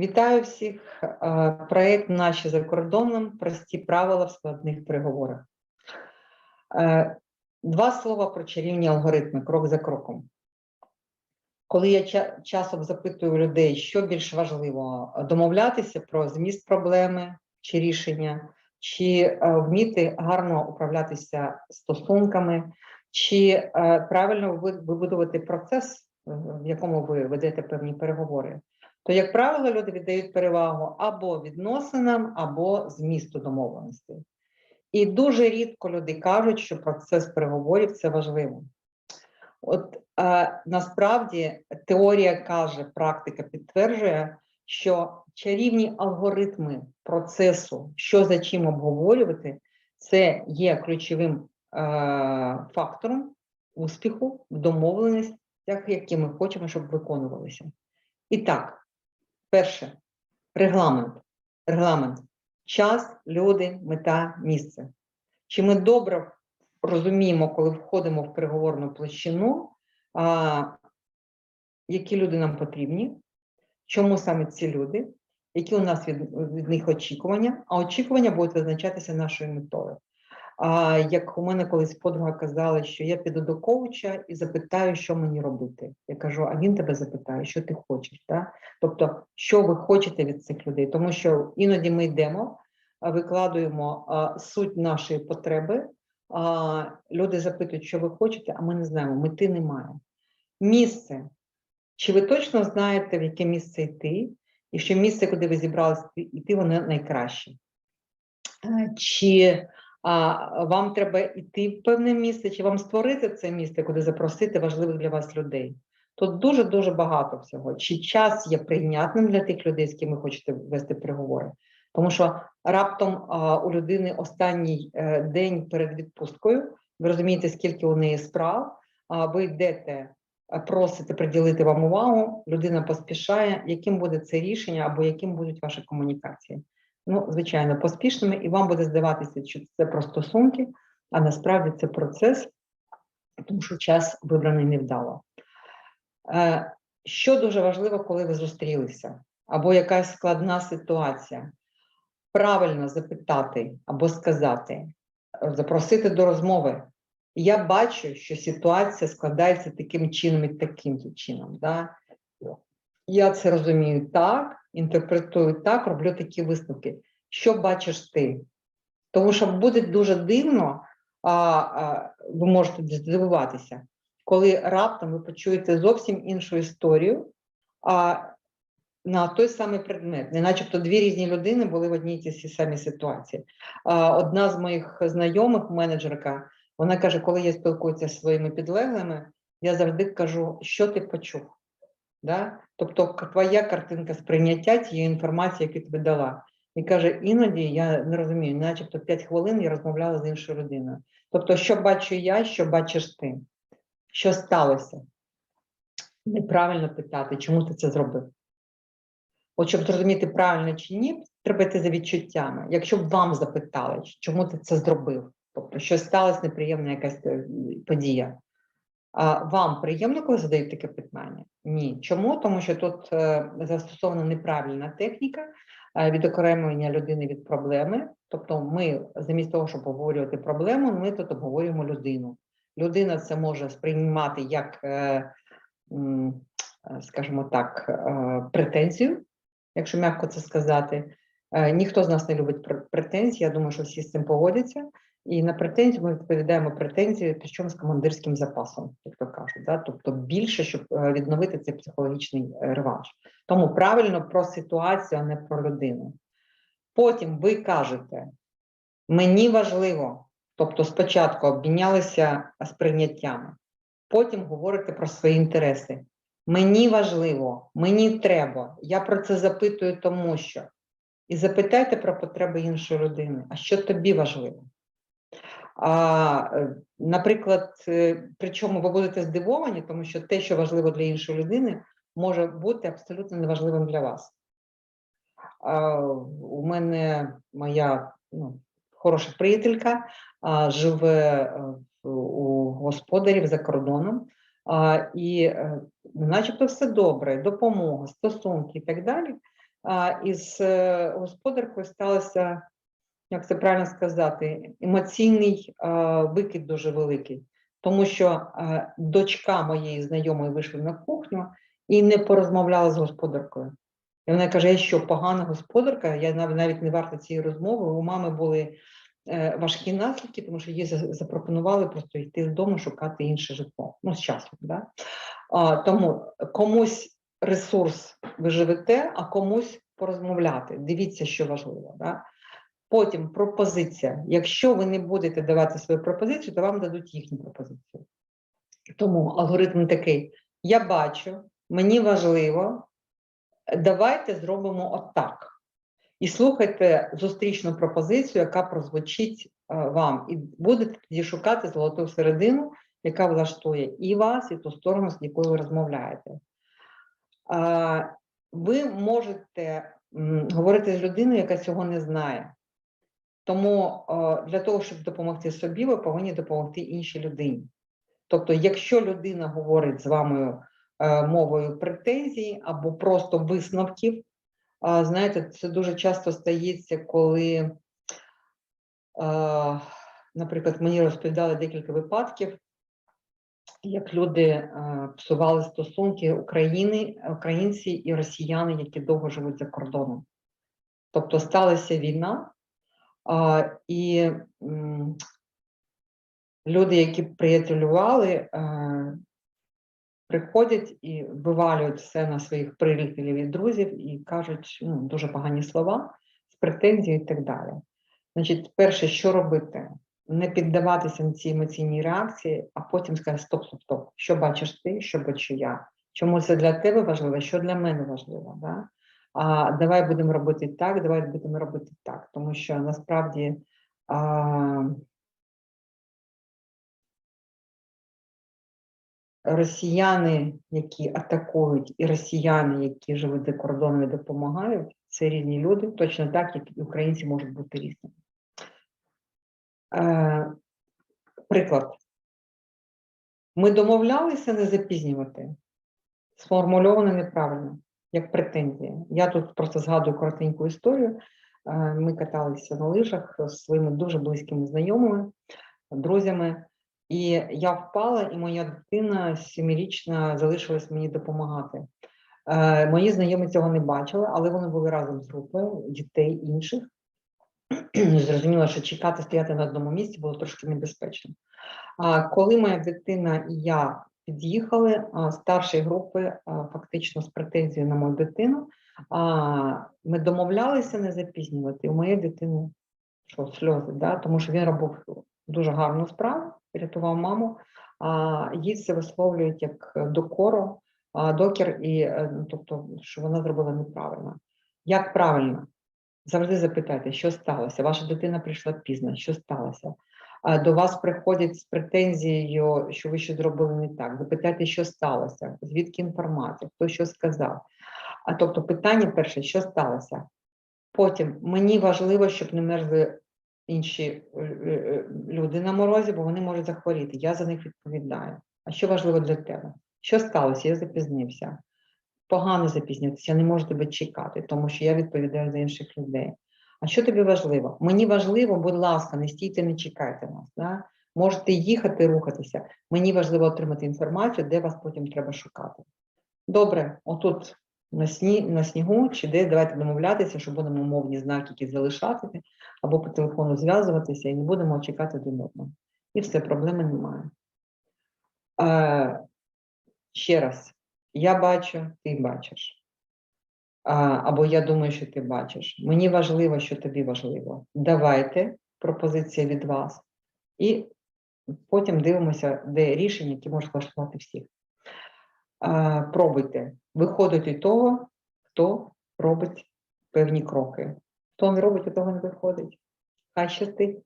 Вітаю всіх. Проект наші за кордоном. Прості правила в складних переговорах. Е, Два слова про чарівні алгоритми, крок за кроком. Коли я часом запитую людей, що більш важливо, домовлятися про зміст проблеми чи рішення, чи е, вміти гарно управлятися стосунками, чи е, правильно вибудувати процес, в якому ви ведете певні переговори то, як правило, люди віддають перевагу або відносинам, або змісту домовленостей. І дуже рідко люди кажуть, що процес переговорів це важливо. От е, насправді теорія каже, практика підтверджує, що чарівні алгоритми процесу, що за чим обговорювати, це є ключовим е, фактором успіху в домовленостях, які ми хочемо, щоб виконувалися. І так, Перше регламент. Регламент. Час, люди, мета, місце. Чи ми добре розуміємо, коли входимо в переговорну площину, а, які люди нам потрібні, чому саме ці люди, які у нас від, від них очікування, а очікування будуть визначатися нашою метою. А як у мене колись подруга казала, що я піду до коуча і запитаю, що мені робити. Я кажу, а він тебе запитає, що ти хочеш. Да? Тобто, що ви хочете від цих людей, тому що іноді ми йдемо, викладуємо суть нашої потреби. Люди запитують, що ви хочете, а ми не знаємо, мети немає. Місце. Чи ви точно знаєте, в яке місце йти, і що місце, куди ви зібралися йти, воно найкраще? Чи а, вам треба йти в певне місце, чи вам створити це місце, куди запросити важливих для вас людей? Тут дуже дуже багато всього. Чи час є прийнятним для тих людей, з ким ви хочете вести переговори? Тому що раптом а, у людини останній е, день перед відпусткою, ви розумієте, скільки у неї справ, а ви йдете, просите приділити вам увагу, людина поспішає, яким буде це рішення або яким будуть ваші комунікації. Ну, звичайно, поспішними, і вам буде здаватися, що це про стосунки, а насправді це процес, тому що час вибраний невдало. Е, Що дуже важливо, коли ви зустрілися, або якась складна ситуація, правильно запитати або сказати, запросити до розмови. Я бачу, що ситуація складається таким чином і таким чином. Да? Я це розумію так, інтерпретую так, роблю такі висновки. Що бачиш ти? Тому що буде дуже дивно, а, а, ви можете здивуватися, коли раптом ви почуєте зовсім іншу історію а, на той самий предмет. Не начебто дві різні людини були в одній тій самій ситуації. А, одна з моїх знайомих, менеджерка, вона каже, коли я спілкуюся зі своїми підлеглими, я завжди кажу, що ти почув. Да? Тобто твоя картинка сприйняття тієї інформації, яку тобі дала. І каже, іноді я не розумію, начебто 5 хвилин я розмовляла з іншою людиною. Тобто, що бачу я, що бачиш ти? Що сталося? Неправильно питати, чому ти це зробив? От щоб зрозуміти, правильно чи ні, треба йти за відчуттями. Якщо б вам запитали, чому ти це зробив, тобто, що сталася неприємна якась е, подія. Вам приємно, коли задають таке питання? Ні. Чому? Тому що тут е, застосована неправильна техніка е, відокремлення людини від проблеми. Тобто, ми замість того, щоб обговорювати проблему, ми тут обговорюємо людину. Людина це може сприймати як, е, скажімо так, претензію, якщо м'яко це сказати. Ніхто з нас не любить пр- претензії. Я думаю, що всі з цим погодяться. І на претензію ми відповідаємо претензії, причому з командирським запасом, як то кажуть, да? тобто більше, щоб е, відновити цей психологічний е, реванш. Тому правильно про ситуацію, а не про людину. Потім ви кажете, мені важливо, тобто спочатку обмінялися сприйняттями, потім говорите про свої інтереси. Мені важливо, мені треба, я про це запитую, тому що. І запитайте про потреби іншої людини, а що тобі важливо? А, е, наприклад, е, причому ви будете здивовані, тому що те, що важливо для іншої людини, може бути абсолютно неважливим для вас. А, у мене моя ну, хороша приятелька а, живе е, у господарів за кордоном, а, і е, начебто все добре, допомога, стосунки і так далі. а, із господаркою сталося, як це правильно сказати, емоційний е, викид дуже великий. Тому що е, дочка моєї знайомої вийшла на кухню і не порозмовляла з господаркою. І вона каже: я що, погана господарка, я навіть не варта цієї розмови. У мами були е, важкі наслідки, тому що їй запропонували просто йти з дому, шукати інше житло. Ну, з часом. Да? А, тому комусь ресурс ви живете, а комусь порозмовляти. Дивіться, що важливо. Да? Потім пропозиція. Якщо ви не будете давати свою пропозицію, то вам дадуть їхню пропозицію. Тому алгоритм такий: я бачу, мені важливо, давайте зробимо отак. І слухайте зустрічну пропозицію, яка прозвучить е, вам, і будете тоді шукати золоту середину, яка влаштує і вас, і ту сторону, з якою ви розмовляєте. Ви можете говорити з людиною, яка цього не знає. Тому е, для того, щоб допомогти собі, ви повинні допомогти іншій людині. Тобто, якщо людина говорить з вами е, мовою претензій або просто висновків, знаєте, це дуже часто стається, коли, е, наприклад, мені розповідали декілька випадків, як люди е, псували стосунки України, українці і росіяни, які довго живуть за кордоном. Тобто сталася війна, і люди, які приятелювали, е, приходять і вивалюють все на своїх приятелів і друзів і кажуть ну, дуже погані слова з претензією і так далі. Значить, перше, що робити? Не піддаватися на ці емоційні реакції, а потім сказати: стоп, стоп, стоп, що бачиш ти, що бачу я? Чому це для тебе важливо, що для мене важливо? Да? А давай будемо робити так, давай будемо робити так. Тому що насправді а, росіяни, які атакують, і росіяни, які живуть за кордоном і допомагають, це різні люди, точно так, як і українці можуть бути різними. Е, приклад. Ми домовлялися не запізнювати, сформульовано неправильно, як претензія. Я тут просто згадую коротеньку історію. Е, Ми каталися на лижах з своїми дуже близькими знайомими, друзями. І я впала, і моя дитина сімирічна залишилась мені допомагати. Е, Мої знайомі цього не бачили, але вони були разом з групою дітей інших. Зрозуміло, що чекати, стояти на одному місці було трошки небезпечно. А коли моя дитина і я під'їхали, старші групи фактично з претензією на мою дитину, ми домовлялися не запізнювати. У моєї дитини що, сльози, да? тому що він робив дуже гарну справу, рятував маму, їй це висловлюють як докору, докір, і, е, ну, тобто, що вона зробила неправильно. Як правильно? Завжди запитайте, що сталося? Ваша дитина прийшла пізно, що сталося? До вас приходять з претензією, що ви щось зробили не так. Запитайте, що сталося, звідки інформація, хто що сказав. А тобто, питання перше, що сталося? Потім мені важливо, щоб не мерзли інші е, е, люди на морозі, бо вони можуть захворіти. Я за них відповідаю. А що важливо для тебе? Що сталося? Я запізнився. Погано запізнитися, я не можу тебе чекати, тому що я відповідаю за інших людей. А що тобі важливо? Мені важливо, будь ласка, не стійте, не чекайте нас. Да? Можете їхати, рухатися. Мені важливо отримати інформацію, де вас потім треба шукати. Добре, отут на, сні, на снігу чи де давайте домовлятися, що будемо мовні знаки якісь залишати, або по телефону зв'язуватися і не будемо чекати один одного. І все, проблеми немає. Е, ще раз, я бачу, ти бачиш. Або я думаю, що ти бачиш. Мені важливо, що тобі важливо. Давайте пропозиція від вас, і потім дивимося, де рішення, які можуть влаштувати всіх. Пробуйте. Виходить від того, хто робить певні кроки. Хто не робить, у того не виходить. Хай щастить.